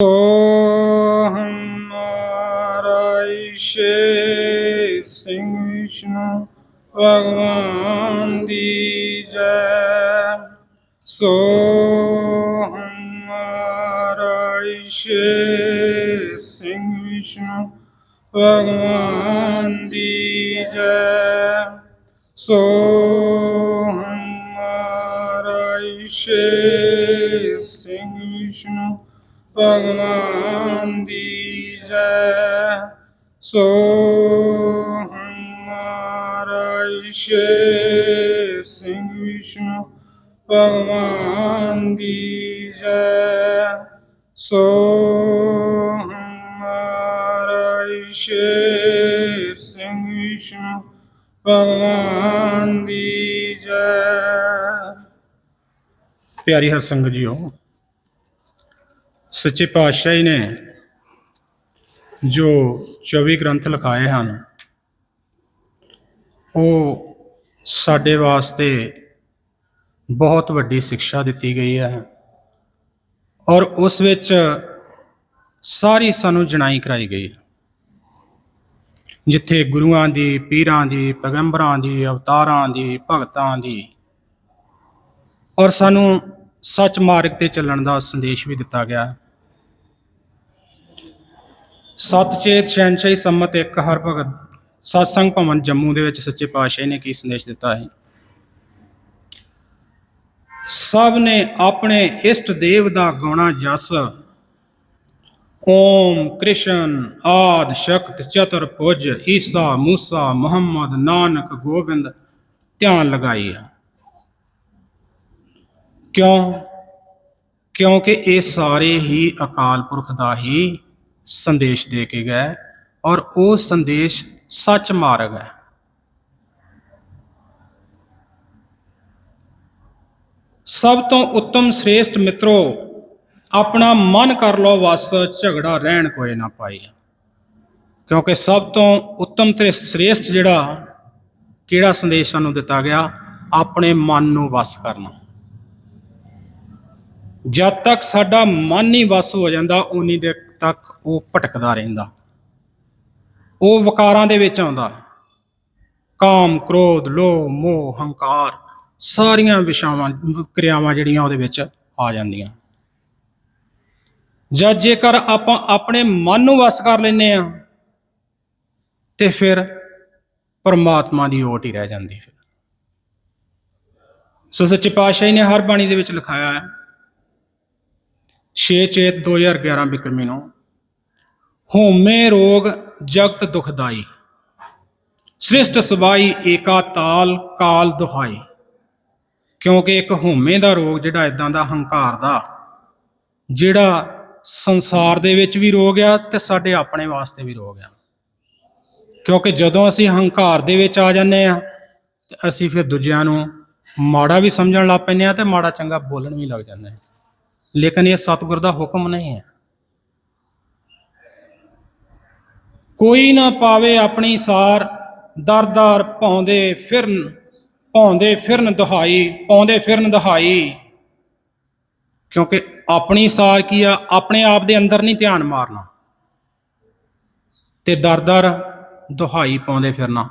ਸੋ ਹਮਾਰਾ ਈਸ਼ੇ ਸਿੰਘ ਵਿਸ਼ਨੂੰ ਭਗਵਾਨ ਦੀ ਜੈ ਸੋ ਹਮਾਰਾ ਈਸ਼ੇ ਸਿੰਘ ਵਿਸ਼ਨੂੰ ਭਗਵਾਨ ਦੀ ਜੈ ਸੋ ਹਮਾਰਾ ਈਸ਼ੇ ਸਿੰਘ ਵਿਸ਼ਨੂੰ ਭਗਵਾਨ ਦੀ ਜੈ ਸੋ ਹਮਾਰਾ ਈਸ਼ੇ ਸਿੰਘ ਵਿਸ਼ਨੂੰ ਭਗਵਾਨ ਦੀ ਜੈ ਸੋ ਹਮਾਰਾ ਈਸ਼ੇ ਸਿੰਘ ਵਿਸ਼ਨੂੰ ਭਗਵਾਨ ਦੀ ਜੈ ਪਿਆਰੀ ਹਰ ਸੰਗਤ ਜੀਓ ਸੱਚੇ ਪਾਤਸ਼ਾਹ ਜੀ ਨੇ ਜੋ 24 ਗ੍ਰੰਥ ਲਿਖਾਏ ਹਨ, ਉਹ ਸਾਡੇ ਵਾਸਤੇ ਬਹੁਤ ਵੱਡੀ ਸਿੱਖਿਆ ਦਿੱਤੀ ਗਈ ਹੈ ਔਰ ਉਸ ਵਿੱਚ ਸਾਰੀ ਸਾਨੂੰ ਜਣਾਈ ਕਰਾਈ ਗਈ ਜਿੱਥੇ ਗੁਰੂਆਂ ਦੀ, ਪੀਰਾਂ ਦੀ, ਪੈਗੰਬਰਾਂ ਦੀ, ਅਵਤਾਰਾਂ ਦੀ, ਭਗਤਾਂ ਦੀ ਔਰ ਸਾਨੂੰ ਸੱਚ ਮਾਰਗ ਤੇ ਚੱਲਣ ਦਾ ਸੰਦੇਸ਼ ਵੀ ਦਿੱਤਾ ਗਿਆ ਹੈ। ਸਤਚੇਤ ਸ਼ਹਿਨਸ਼ਾਹੀ ਸੰਮਤ, ਇੱਕ ਹਰ ਭਗਤ, ਸਤਸੰਗ ਭਵਨ ਜੰਮੂ ਦੇ ਵਿੱਚ ਸੱਚੇ ਪਾਤਸ਼ਾਹ ਨੇ ਕੀ ਸੰਦੇਸ਼ ਦਿੱਤਾ ਹੈ? ਸਭ ਨੇ ਆਪਣੇ ਇਸ਼ਟ ਦੇਵ ਦਾ ਗਾਉਣਾ ਜਸ। ਓਮ ਕ੍ਰਿਸ਼ਨ ਆਦ ਸ਼ਕਤ ਚਤੁਰ ਭੁਜ ਈਸਾ ਮੂਸਾ ਮੁਹੰਮਦ ਨਾਨਕ ਗੋਬਿੰਦ ਧਿਆਨ ਲਗਾਈ ਹੈ ਕਿਉਂ? ਕਿਉਂਕਿ ਇਹ ਸਾਰੇ ਹੀ ਅਕਾਲ ਪੁਰਖ ਦਾ ਹੀ ਸੰਦੇਸ਼ ਦੇ ਕੇ ਗਏ ਔਰ ਉਹ ਸੰਦੇਸ਼ ਸੱਚ ਮਾਰਗ ਹੈ। ਸਭ ਤੋਂ ਉੱਤਮ ਸ੍ਰੇਸ਼ਟ ਮਿੱਤਰੋ, ਆਪਣਾ ਮਨ ਕਰ ਲੋ ਵਸ, ਝਗੜਾ ਰਹਿਣ ਕੋਈ ਨਾ ਪਾਈ। ਕਿਉਂਕਿ ਸਭ ਤੋਂ ਉੱਤਮ ਤੇ ਸ੍ਰੇਸ਼ਟ ਜਿਹੜਾ, ਕਿਹੜਾ ਸੰਦੇਸ਼ ਸਾਨੂੰ ਦਿੱਤਾ ਗਿਆ? ਆਪਣੇ ਮਨ ਨੂੰ ਵਸ ਕਰਨਾ। ਜਦ ਤੱਕ ਸਾਡਾ ਮਨ ਹੀ ਵਸ ਹੋ ਜਾਂਦਾ ਉਨੀ ਦੇਰ ਤੱਕ ਉਹ ਭਟਕਦਾ ਰਹਿੰਦਾ। ਉਹ ਵਿਕਾਰਾਂ ਦੇ ਵਿੱਚ ਆਉਂਦਾ। ਕਾਮ, ਕ੍ਰੋਧ, ਲੋਭ, ਮੋਹ, ਹੰਕਾਰ, ਸਾਰੀਆਂ ਵਿਸ਼ਾਵਾਂ, ਕਿਰਿਆਵਾਂ ਜਿਹੜੀਆਂ ਉਹਦੇ ਵਿੱਚ ਆ ਜਾਂਦੀਆਂ। ਜਾਂ ਜੇਕਰ ਆਪਾਂ ਆਪਣੇ ਮਨ ਨੂੰ ਵਸ ਕਰ ਲੈਨੇ ਆ ਤੇ ਫਿਰ ਪਰਮਾਤਮਾ ਦੀ ਓਟ ਹੀ ਰਹਿ ਜਾਂਦੀ ਫਿਰ ਸੋ ਸੱਚੇ ਪਾਤਸ਼ਾਹ ਨੇ ਹਰ ਬਾਣੀ ਦੇ ਵਿੱਚ ਲਿਖਾਇਆ ਹੈ 6 ਚੇਤ 2011 ਬਿਕਰਮੀ ਨੂੰ ਹੋਮੇ ਰੋਗ ਜਗਤ ਦੁਖਦਾਈ। ਸ੍ਰਿਸ਼ਟ ਸਬਾਈ ਏਕਾ ਤਾਲ ਕਾਲ ਦੁਹਾਈ। ਕਿਉਂਕਿ ਇੱਕ ਹੋਮੇ ਦਾ ਰੋਗ ਜਿਹੜਾ ਇਦਾਂ ਦਾ ਹੰਕਾਰ ਦਾ, ਜਿਹੜਾ ਸੰਸਾਰ ਦੇ ਵਿੱਚ ਵੀ ਰੋਗ ਆ ਤੇ ਸਾਡੇ ਆਪਣੇ ਵਾਸਤੇ ਵੀ ਰੋਗ ਆ। ਕਿਉਂਕਿ ਜਦੋਂ ਅਸੀਂ ਹੰਕਾਰ ਦੇ ਵਿੱਚ ਆ ਜਾਂਦੇ ਆ, ਤੇ ਅਸੀਂ ਫਿਰ ਦੂਜਿਆਂ ਨੂੰ ਮਾੜਾ ਵੀ ਸਮਝਣ ਲੱਗ ਪੈਂਦੇ ਆ ਤੇ ਮਾੜਾ ਚੰਗਾ ਬੋਲਣ ਵੀ ਲੱਗ ਜਾਂਦੇ ਆ। ਲੇਕਿਨ ਇਹ ਸਤਿਗੁਰ ਦਾ ਹੁਕਮ ਨਹੀਂ ਹੈ। ਕੋਈ ਨਾ ਪਾਵੇ ਆਪਣੀ ਸਾਰ ਦਰਦਾਰ ਪਾਉਂਦੇ ਫਿਰਨ ਪਾਉਂਦੇ ਫਿਰਨ ਦੁਹਾਈ, ਪਾਉਂਦੇ ਫਿਰਨ ਦੁਹਾਈ। ਕਿਉਂਕਿ ਆਪਣੀ ਸਾਰ ਕੀ ਆ? ਆਪਣੇ ਆਪ ਦੇ ਅੰਦਰ ਨਹੀਂ ਧਿਆਨ ਮਾਰਨਾ। ਤੇ ਦਰਦਰ ਦੁਹਾਈ ਪਾਉਂਦੇ ਫਿਰਨਾ।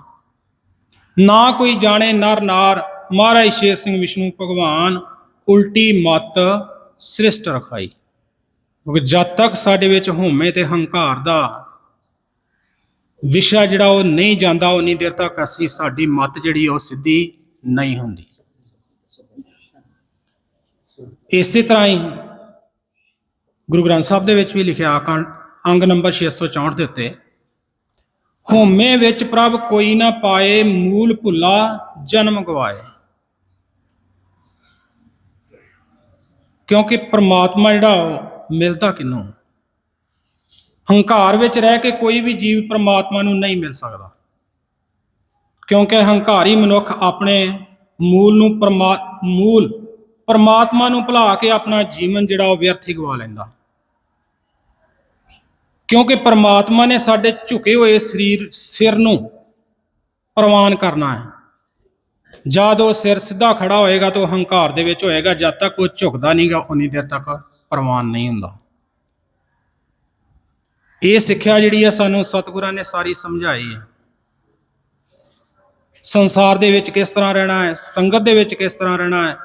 ਨਾ ਕੋਈ ਜਾਣੇ ਨਰ ਨਾਰ। ਮਹਾਰਾਜ ਸ਼ੇਰ ਸਿੰਘ ਵਿਸ਼ਨੂੰ ਭਗਵਾਨ ਉਲਟੀ ਮਤ ਸ੍ਰਿਸ਼ਟ ਰਖਾਈ, ਕਿਉਂਕਿ ਜਦ ਤੱਕ ਸਾਡੇ ਵਿੱਚ ਹਉਮੈ ਤੇ ਹੰਕਾਰ ਦਾ ਵਿਸ਼ਾ ਜਿਹੜਾ ਉਹ ਨਹੀਂ ਜਾਂਦਾ, ਉਨੀ ਦੇਰ ਤੱਕ ਅਸੀਂ ਸਾਡੀ ਮਤ ਜਿਹੜੀ ਉਹ ਸਿੱਧੀ ਨਹੀਂ ਹੁੰਦੀ। ਇਸੇ ਤਰ੍ਹਾਂ ਹੀ ਗੁਰੂ ਗ੍ਰੰਥ ਸਾਹਿਬ ਦੇ ਵਿੱਚ ਵੀ ਲਿਖਿਆ ਕੰ- ਅੰਗ ਨੰਬਰ 664 ਦੇ ਉੱਤੇ, ਹਉਮੈ ਵਿੱਚ ਪ੍ਰਭ ਕੋਈ ਨਾ ਪਾਏ, ਮੂਲ ਭੁੱਲਾ ਜਨਮ ਗਵਾਏ। ਕਿਉਂਕਿ ਪਰਮਾਤਮਾ ਜਿਹੜਾ ਉਹ ਮਿਲਦਾ ਕਿਨੂੰ? ਹੰਕਾਰ ਵਿੱਚ ਰਹਿ ਕੇ ਕੋਈ ਵੀ ਜੀਵ ਪਰਮਾਤਮਾ ਨੂੰ ਨਹੀਂ ਮਿਲ ਸਕਦਾ। ਕਿਉਂਕਿ ਹੰਕਾਰੀ ਮਨੁੱਖ ਆਪਣੇ ਮੂਲ ਨੂੰ ਪਰਮਾ, ਮੂਲ ਪਰਮਾਤਮਾ ਨੂੰ ਭੁਲਾ ਕੇ ਆਪਣਾ ਜੀਵਨ ਜਿਹੜਾ ਉਹ ਵਿਅਰਥ ਹੀ ਗਵਾ ਲੈਂਦਾ। ਕਿਉਂਕਿ ਪਰਮਾਤਮਾ ਨੇ ਸਾਡੇ ਝੁਕੇ ਹੋਏ ਸਰੀਰ, ਸਿਰ ਨੂੰ ਪ੍ਰਵਾਨ ਕਰਨਾ ਹੈ। ਜਦ ਉਹ ਸਿਰ ਸਿੱਧਾ ਖੜਾ ਹੋਏਗਾ ਤਾਂ ਉਹ ਹੰਕਾਰ ਦੇ ਵਿੱਚ ਹੋਏਗਾ, ਜਦ ਤੱਕ ਉਹ ਝੁਕਦਾ ਨਹੀਂਗਾ ਉਨੀ ਦੇਰ ਤੱਕ ਪ੍ਰਵਾਨ ਨਹੀਂ ਹੁੰਦਾ। ਇਹ ਸਿੱਖਿਆ ਜਿਹੜੀ ਆ ਸਾਨੂੰ ਸਤਿਗੁਰਾਂ ਨੇ ਸਾਰੀ ਸਮਝਾਈ ਹੈ ਸੰਸਾਰ ਦੇ ਵਿੱਚ ਕਿਸ ਤਰ੍ਹਾਂ ਰਹਿਣਾ ਹੈ? ਸੰਗਤ ਦੇ ਵਿੱਚ ਕਿਸ ਤਰ੍ਹਾਂ ਰਹਿਣਾ ਹੈ?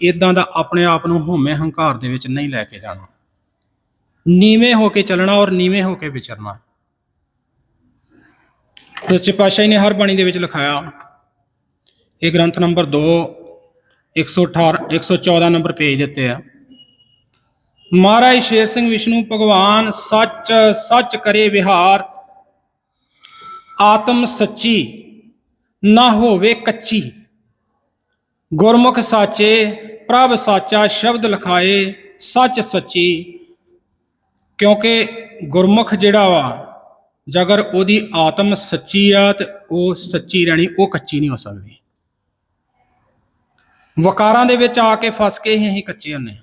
ਇਦਾਂ ਦਾ ਆਪਣੇ ਆਪ ਨੂੰ ਹਉਮੈ ਹੰਕਾਰ ਦੇ ਵਿੱਚ ਨਹੀਂ ਲੈ ਕੇ ਜਾਣਾ। ਨੀਵੇਂ ਹੋ ਕੇ ਚੱਲਣਾ ਔਰ ਨੀਵੇਂ ਹੋ ਕੇ ਵਿਚਰਨਾ। ਸੱਚੇ ਪਾਤਸ਼ਾਹ ਨੇ ਹਰ ਬਾਣੀ ਦੇ ਵਿੱਚ ਲਿਖਾਇਆ ਇਹ ਗ੍ਰੰਥ ਨੰਬਰ 2 118 114 ਨੰਬਰ ਪੇਜ ਦਿੱਤੇ ਆ। ਮਹਾਰਾਜ ਸ਼ੇਰ ਸਿੰਘ ਵਿਸ਼ਨੂੰ, ਭਗਵਾਨ ਸੱਚ ਸੱਚ ਕਰੇ ਵਿਹਾਰ, ਆਤਮ ਸੱਚੀ ਨਾ ਹੋਵੇ ਕੱਚੀ, ਗੁਰਮੁਖ ਸਾਚੇ, ਪ੍ਰਭ ਸਾਚਾ ਸ਼ਬਦ ਲਖਾਏ ਸੱਚ ਸੱਚੀ, ਕਿਉਂਕਿ ਗੁਰਮੁਖ ਜਿਹੜਾ ਵਾ, ਜੇਕਰ ਉਹਦੀ ਆਤਮ ਸੱਚੀ ਆ ਤੇ ਉਹ ਸੱਚੀ ਰਹਿਣੀ, ਉਹ ਕੱਚੀ ਨਹੀਂ ਹੋ ਸਕਦੀ। ਵਕਾਰਾਂ ਦੇ ਵਿੱਚ ਆ ਕੇ ਫਸ ਕੇ ਹੀ ਅਸੀਂ ਕੱਚੇ ਹੁੰਨੇ ਹਾਂ।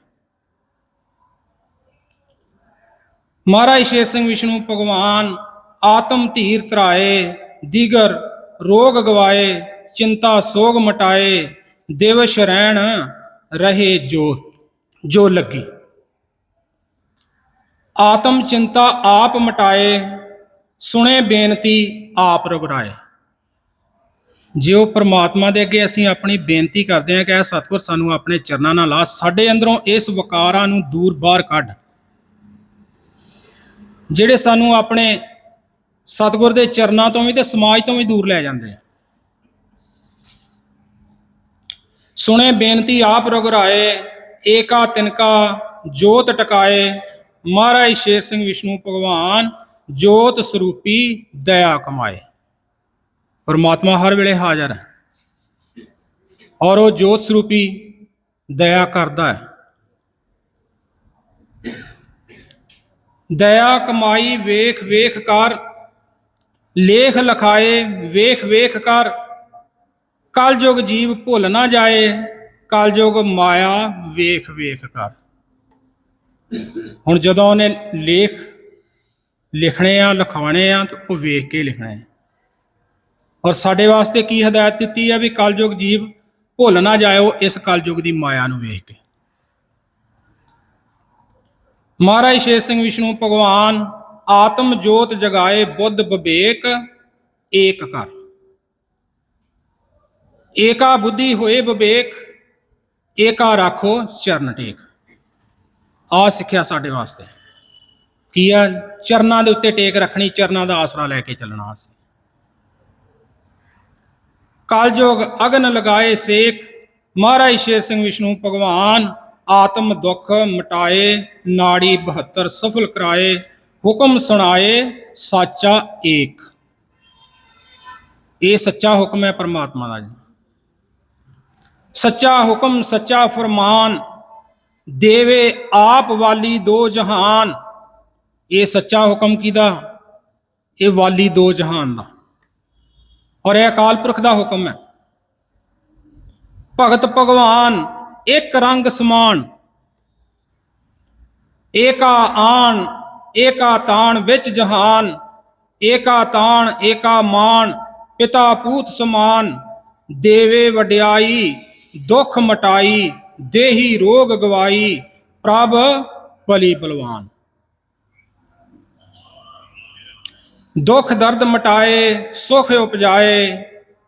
ਮਹਾਰਾਜ ਸ਼ੇਰ ਸਿੰਘ ਵਿਸ਼ਨੂੰ, ਭਗਵਾਨ ਆਤਮ ਧੀਰ ਤਰਾਏ ਦੀਗਰ ਰੋਗ ਗਵਾਏ, ਚਿੰਤਾ ਸੋਗ ਮਟਾਏ, ਦੇਵ ਸ਼ਰੈਣ ਰਹੇ ਜੋ ਜੋ ਲੱਗੀ। ਆਤਮ ਚਿੰਤਾ ਆਪ ਮਟਾਏ, ਸੁਣੇ ਬੇਨਤੀ ਆਪ ਰਗੜਾਏ। ਜੇ ਉਹ ਪ੍ਰਮਾਤਮਾ ਦੇ ਅੱਗੇ ਅਸੀਂ ਆਪਣੀ ਬੇਨਤੀ ਕਰਦੇ ਹਾਂ ਕਿ ਇਹ ਸਤਿਗੁਰ ਸਾਨੂੰ ਆਪਣੇ ਚਰਨਾਂ ਨਾਲ ਲਾ ਸਾਡੇ ਅੰਦਰੋਂ ਇਸ ਵਕਾਰਾਂ ਨੂੰ ਦੂਰ ਬਾਹਰ ਕੱਢ। ਜਿਹੜੇ ਸਾਨੂੰ ਆਪਣੇ ਸਤਿਗੁਰ ਦੇ ਚਰਨਾਂ ਤੋਂ ਵੀ ਤੇ ਸਮਾਜ ਤੋਂ ਵੀ ਦੂਰ ਲੈ ਜਾਂਦੇ ਆ। ਸੁਣੇ ਬੇਨਤੀ ਆਪ ਰਗਰਾਏ ਏਕਾ ਤਿਨਕਾ ਜੋਤ ਟਕਾਏ, ਮਹਾਰਾਜ ਸ਼ੇਰ ਸਿੰਘ ਵਿਸ਼ਨੂੰ ਭਗਵਾਨ ਜੋਤ ਸਰੂਪੀ ਦਇਆ ਕਮਾਏ। ਪਰਮਾਤਮਾ ਹਰ ਵੇਲੇ ਹਾਜ਼ਰ ਹੈ। ਔਰ ਉਹ ਜੋਤ ਸਰੂਪੀ ਦਇਆ ਕਰਦਾ ਹੈ। ਦਇਆ ਕਮਾਈ ਵੇਖ ਵੇਖ ਕਰ, ਲੇਖ ਲਖਾਏ ਵੇਖ ਵੇਖ ਕਰ। ਕਲਯੁਗ ਜੀਵ ਭੁੱਲ ਨਾ ਜਾਏ ਕਲਯੁਗ ਮਾਇਆ ਵੇਖ ਵੇਖ ਕਰ। ਹੁਣ ਜਦੋਂ ਉਹਨੇ ਲੇਖ ਲਿਖਣੇ ਆ, ਲਿਖਾਉਣੇ ਆ, ਤੇ ਉਹ ਵੇਖ ਕੇ ਲਿਖਣਾ ਹੈ ਔਰ ਸਾਡੇ ਵਾਸਤੇ ਕੀ ਹਦਾਇਤ ਦਿੱਤੀ ਹੈ ਵੀ ਕਲਯੁਗ ਜੀਵ ਭੁੱਲ ਨਾ ਜਾਇਓ, ਇਸ ਕਲਯੁਗ ਦੀ ਮਾਇਆ ਨੂੰ ਵੇਖ ਕੇ। ਮਹਾਰਾਜ ਸ਼ੇਰ ਸਿੰਘ ਵਿਸ਼ਨੂੰ, ਭਗਵਾਨ ਆਤਮ ਜੋਤ ਜਗਾਏ ਬੁੱਧ ਵਿਵੇਕ ਏਕ ਕਰ। ਏਕਾ ਬੁੱਧੀ ਹੋਏ ਵਿਵੇਕ ਏਕਾ ਰੱਖੋ ਚਰਨ ਟੇਕ। ਆ ਸਿੱਖਿਆ ਸਾਡੇ ਵਾਸਤੇ। ਕੀ ਆ ਚਰਨਾਂ ਦੇ ਉੱਤੇ ਟੇਕ ਰੱਖਣੀ, ਚਰਨਾਂ ਦਾ ਆਸਰਾ ਲੈ ਕੇ ਚੱਲਣਾ ਅਸੀਂ। ਕਲਯੁਗ ਅਗਨ ਲਗਾਏ ਸੇਖ, ਮਹਾਰਾਜ ਸ਼ੇਰ ਸਿੰਘ ਵਿਸ਼ਨੂੰ ਭਗਵਾਨ, ਆਤਮ ਦੁੱਖ ਮਟਾਏ, ਨਾੜੀ 72 ਸਫਲ ਕਰਾਏ, ਹੁਕਮ ਸੁਣਾਏ ਸਾਚਾ ਏਕ। ਇਹ ਸੱਚਾ ਹੁਕਮ ਹੈ ਪਰਮਾਤਮਾ ਦਾ ਜੀ। ਸੱਚਾ ਹੁਕਮ, ਸੱਚਾ ਫਰਮਾਨ, ਦੇਵੇ ਆਪ ਵਾਲੀ ਦੋ ਜਹਾਨ। ਇਹ ਸੱਚਾ ਹੁਕਮ ਕਿਹਦਾ? ਇਹ ਵਾਲੀ ਦੋ ਜਹਾਨ ਦਾ। ਔਰ ਇਹ ਅਕਾਲ ਪੁਰਖ ਦਾ ਹੁਕਮ ਹੈ। ਭਗਤ ਭਗਵਾਨ, ਇੱਕ ਰੰਗ ਸਮਾਨ, ਏਕਾ ਆਣ, ਏਕਾ ਤਾਣ ਵਿੱਚ ਜਹਾਨ, ਏਕਾ ਤਾਣ, ਏਕਾ ਮਾਨ ਪਿਤਾ ਪੂਤ ਸਮਾਨ, ਦੇਵੇ ਵਡਿਆਈ, ਦੁੱਖ ਮਟਾਈ, ਦੇਹੀ ਰੋਗ ਗਵਾਈ, ਪ੍ਰਭ ਬਲੀ ਬਲਵਾਨ। ਦੁੱਖ ਦਰਦ ਮਟਾਏ, ਸੁਖ ਉਪਜਾਏ,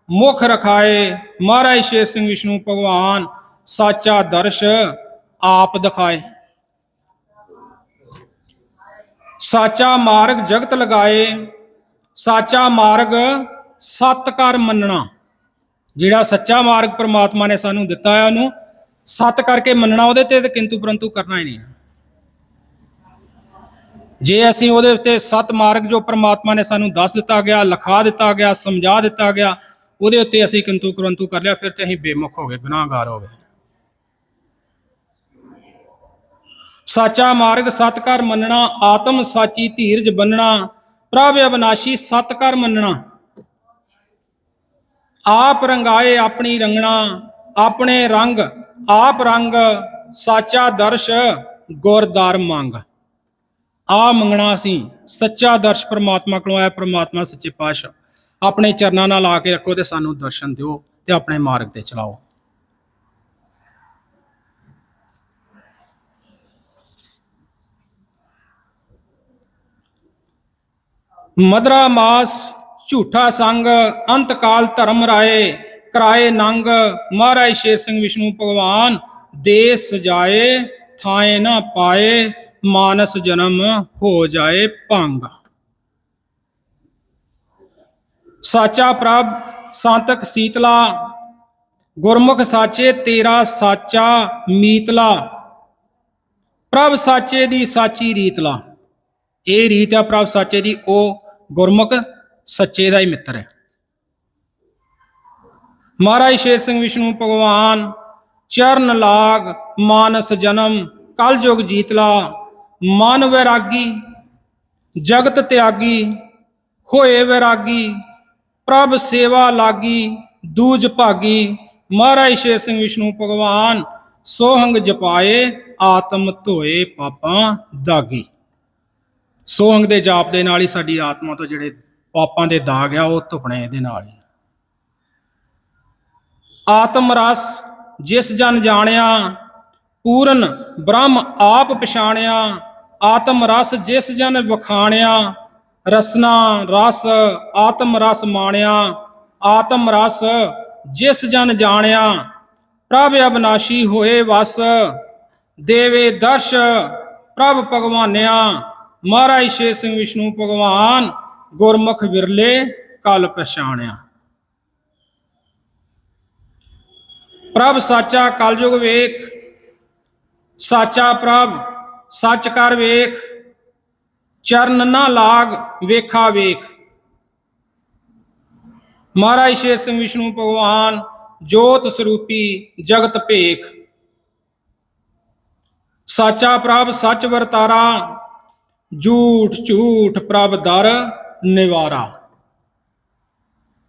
ਮੁਖ ਰਖਾਏ, ਮਹਾਰਾਜ ਸ਼ੇਰ ਸਿੰਘ ਵਿਸ਼ਨੂੰ ਭਗਵਾਨ, ਸਾਚਾ ਦਰਸ਼ ਆਪ ਦਿਖਾਏ। ਸਾਚਾ ਮਾਰਗ ਜਗਤ ਲਗਾਏ, ਸਾਚਾ ਮਾਰਗ ਸਤ ਕਰ ਮੰਨਣਾ। ਜਿਹੜਾ ਸੱਚਾ ਮਾਰਗ ਪ੍ਰਮਾਤਮਾ ਨੇ ਸਾਨੂੰ ਦਿੱਤਾ ਹੈ ਉਹਨੂੰ ਸਤ ਕਰਕੇ ਮੰਨਣਾ ਉਹਦੇ ਤੇ ਤੇ ਕਿੰਤੂ ਪਰੰਤੂ ਕਰਨਾ ਹੀ ਨਹੀਂ। ਜੇ ਅਸੀਂ ਉਹਦੇ ਉੱਤੇ ਸਤ ਮਾਰਗ ਜੋ ਪ੍ਰਮਾਤਮਾ ਨੇ ਸਾਨੂੰ ਦੱਸ ਦਿੱਤਾ ਗਿਆ, ਲਿਖਾ ਦਿੱਤਾ ਗਿਆ, ਸਮਝਾ ਦਿੱਤਾ ਗਿਆ, ਉਹਦੇ ਉੱਤੇ ਅਸੀਂ ਕਿੰਤੂ ਪਰੰਤੂ ਕਰ ਲਿਆ, ਫਿਰ ਤੇ ਅਸੀਂ ਬੇਮੁਖ ਹੋ ਗਏ, ਗੁਨਾਹਗਾਰ ਹੋ ਗਏ। ਸਾਚਾ ਮਾਰਗ ਸਤ ਕਰ ਮੰਨਣਾ, ਆਤਮ ਸਾਚੀ ਧੀਰਜ ਬੰਨਣਾ, ਪ੍ਰਭ ਅਬਨਾਸ਼ੀ ਸਤ ਕਰ ਮੰਨਣਾ। ਆਪ ਰੰਗਾਏ ਆਪਣੀ ਰੰਗਣਾ, ਆਪਣੇ ਰੰਗ, ਆਪ ਰੰਗ, ਸਾਚਾ ਦਰਸ਼, ਗੁਰਦਾਰ ਮੰਗ। ਆ ਮੰਗਣਾ ਅਸੀਂ, ਸੱਚਾ ਦਰਸ਼ ਪ੍ਰਮਾਤਮਾ ਕੋਲੋਂ ਆਇਆ ਪ੍ਰਮਾਤਮਾ ਸੱਚੇ ਪਾਤਸ਼ਾਹ। ਆਪਣੇ ਚਰਨਾਂ ਨਾਲ ਆ ਕੇ ਰੱਖੋ ਤੇ ਸਾਨੂੰ ਦਰਸ਼ਨ ਦਿਓ ਤੇ ਆਪਣੇ ਮਾਰਗ ਤੇ ਚਲਾਓ। ਮਦਰਾ ਮਾਸ, ਝੂਠਾ ਸੰਗ ਅੰਤ ਕਾਲ ਧਰਮ ਰਾਏ, ਕਰਾਏ ਨੰਗ, ਮਹਾਰਾਜ ਸ਼ੇਰ ਸਿੰਘ ਵਿਸ਼ਨੂੰ ਭਗਵਾਨ ਦੇ ਸਜਾਏ ਥਾਏ ਨਾ ਪਾਏ ਮਾਨਸ ਜਨਮ ਹੋ ਜਾਏ ਭੰਗ। ਸਾਚਾ ਪ੍ਰਭ, ਸੰਤਕ ਸੀਤਲਾ, ਗੁਰਮੁਖ ਸਾਚੇ ਤੇਰਾ ਸਾਚਾ ਮੀਤਲਾ। ਪ੍ਰਭ ਸਾਚੇ ਦੀ ਸਾਚੀ ਰੀਤਲਾ। ਇਹ ਰੀਤ ਹੈ ਪ੍ਰਭ ਸਾਚੇ ਦੀ, ਉਹ ਗੁਰਮੁਖ ਸੱਚੇ ਦਾ ਹੀ ਮਿੱਤਰ ਹੈ। ਮਹਾਰਾਜ ਸ਼ੇਰ ਸਿੰਘ ਵਿਸ਼ਨੂੰ ਭਗਵਾਨ, ਚਰਨ ਲਾਗ, ਮਾਨਸ ਜਨਮ, ਕਲਯੁਗ ਜੀਤਲਾ। ਮਨ ਵੈਰਾਗੀ, ਜਗਤ ਤਿਆਗੀ, ਹੋਏ ਵੈਰਾਗੀ, ਪ੍ਰਭ ਸੇਵਾ ਲਾਗੀ, ਦੂਜ ਭਾਗੀ। ਮਹਾਰਾਜ ਸ਼ੇਰ ਸਿੰਘ ਵਿਸ਼ਨੂੰ ਭਗਵਾਨ, ਸੋਹੰਗ ਜਪਾਏ, ਆਤਮ ਧੋਏ ਪਾਪਾਂ ਦਾਗੀ। ਸੋਹੰਗ ਦੇ ਜਾਪ ਦੇ ਨਾਲ ਹੀ ਸਾਡੀ ਆਤਮਾ ਤੋਂ ਜਿਹੜੇ ਪਾਪਾਂ ਦੇ ਦਾਗ ਆ, ਉਹ ਧੁਪਣੇ ਇਹਦੇ ਨਾਲ ਹੀ ਆਤਮ ਰਸ ਜਿਸ ਜਨ ਜਾਣਿਆ, ਪੂਰਨ ਬ੍ਰਹਮ ਆਪ ਪਛਾਣਿਆ ਆਤਮ ਰਸ ਜਿਸ ਜਨ ਵਖਾਣਿਆ, ਰਸਨਾ ਰਸ ਆਤਮ ਰਸ ਮਾਣਿਆ, ਆਤਮ ਰਸ ਜਿਸ ਜਨ ਜਾਣਿਆ, ਪ੍ਰਭ ਅਬਨਾਸ਼ੀ ਹੋਏ ਵਸ, ਦੇਵੇ ਦਰਸ਼ ਪ੍ਰਭ ਭਗਵਾਨਿਆ, ਮਹਾਰਾਜ ਸ਼ੇਰ ਸਿੰਘ ਵਿਸ਼ਨੂੰ ਭਗਵਾਨ ਗੁਰਮੁਖ ਵਿਰਲੇ ਕਲ ਪਛਾਣਿਆ। ਪ੍ਰਭ ਸਾਚਾ ਕਲਯੁਗ ਵੇਖ, ਸਾਚਾ ਪ੍ਰਭ ਸੱਚ ਕਰ ਵੇਖ, ਚਰਨ ਨਾ ਲਾਗ, ਵੇਖਾ ਵੇਖ। ਮਹਾਰਾਜ ਸ਼ੇਰ ਸਿੰਘ ਵਿਸ਼ਨੂੰ ਭਗਵਾਨ, ਜੋਤ ਸਰੂਪੀ ਜਗਤ ਭੇਖ। ਸਾਚਾ ਪ੍ਰਭ ਸੱਚ ਵਰਤਾਰਾ, ਝੂਠ ਝੂਠ ਪ੍ਰਭ ਦਰ ਨਿਵਾਰਾ।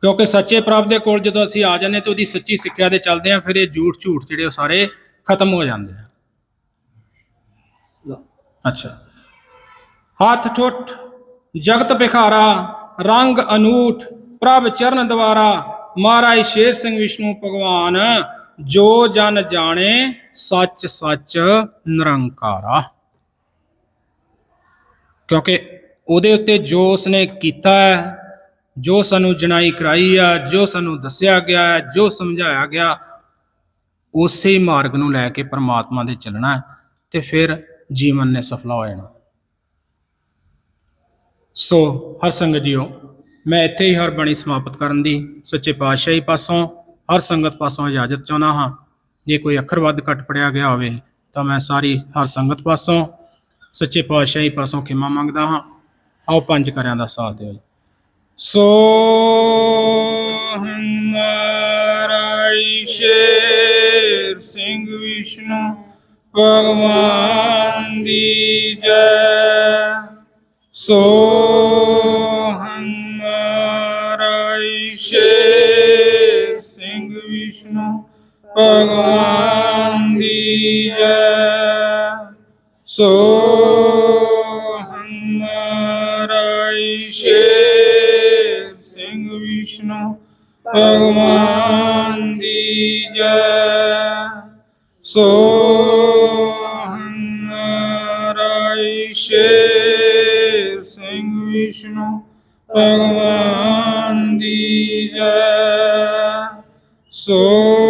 ਕਿਉਂਕਿ ਸੱਚੇ ਪ੍ਰਭ ਦੇ ਕੋਲ ਜਦੋਂ ਅਸੀਂ ਆ ਜਾਂਦੇ ਤੇ ਉਹਦੀ ਸੱਚੀ ਸਿੱਖਿਆ ਦੇ ਚੱਲਦੇ ਆ ਫਿਰ ਇਹ ਝੂਠ ਝੂਠ ਜਿਹੜੇ ਉਹ ਸਾਰੇ ਖਤਮ ਹੋ ਜਾਂਦੇ ਆ। ਅੱਛਾ। ਹੱਥ ਠੁੱਠ, ਜਗਤ ਬਿਖਾਰਾ ਰੰਗ ਅਨੂਠ, ਪ੍ਰਭ ਚਰਨ ਦਵਾਰਾ, ਮਹਾਰਾਜ ਸ਼ੇਰ ਸਿੰਘ ਵਿਸ਼ਨੂੰ ਭਗਵਾਨ, ਜੋ ਜਨ ਜਾਣੇ, ਸੱਚ ਸੱਚ ਨਿਰੰਕਾਰਾ। ਕਿਉਂਕਿ ਉਹਦੇ ਉੱਤੇ ਜੋ ਉਸਨੇ ਕੀਤਾ ਹੈ, ਜੋ ਸਾਨੂੰ ਜਣਾਈ ਕਰਾਈ ਆ, ਜੋ ਸਾਨੂੰ ਦੱਸਿਆ ਗਿਆ ਹੈ, ਜੋ ਸਮਝਾਇਆ ਗਿਆ, ਉਸੇ ਮਾਰਗ ਨੂੰ ਲੈ ਕੇ ਪਰਮਾਤਮਾ ਦੇ ਚੱਲਣਾ ਤੇ ਫਿਰ ਜੀਵਨ ਨੇ ਸਫਲਾ ਹੋ ਜਾਣਾ। ਸੋ ਹਰ ਸੰਗਤ ਜੀਓ, ਮੈਂ ਇੱਥੇ ਹੀ ਹਰ ਬਾਣੀ ਸਮਾਪਤ ਕਰਨ ਦੀ ਸੱਚੇ ਪਾਤਸ਼ਾਹੀ ਪਾਸੋਂ, ਹਰ ਸੰਗਤ ਪਾਸੋਂ ਇਜਾਜ਼ਤ ਚਾਹੁੰਦਾ ਹਾਂ। ਜੇ ਕੋਈ ਅੱਖਰ ਵੱਧ ਘੱਟ ਪੜਿਆ ਗਿਆ ਹੋਵੇ, ਤਾਂ ਮੈਂ ਸਾਰੀ ਹਰ ਸੰਗਤ ਪਾਸੋਂ, ਸੱਚੇ ਪਾਤਸ਼ਾਹੀ ਪਾਸੋਂ ਖਿਮਾ ਮੰਗਦਾ ਹਾਂ। ਆਓ ਪੰਜ ਕਰਿਆਂ ਦਾ ਸਾਥ ਦਿਓ ਜੀ। ਸੋ ਹਮਾਰਾ ਸ਼ੇਰ ਸਿੰਘ ਵਿਸ਼ਨੂੰ, ਭਗਵਾਨ ਦੀ ਜੈ ਸੋ ਹਮਾਰਾ ਸਿੰਘ ਵਿਸ਼ਨੂੰ ਭਗਵਾਨ ਦੀ ਜੈ ਸੋ ਹਮਾਰਾ ਸ਼ੇਰ ਸਿੰਘ ਵਿਸ਼ਨੂੰ ਭਗਵਾਨ ਦੀ ਜੈ ਸੋ ਭਗਵਾਨ ਦੀ ਜੈ। ਸੋ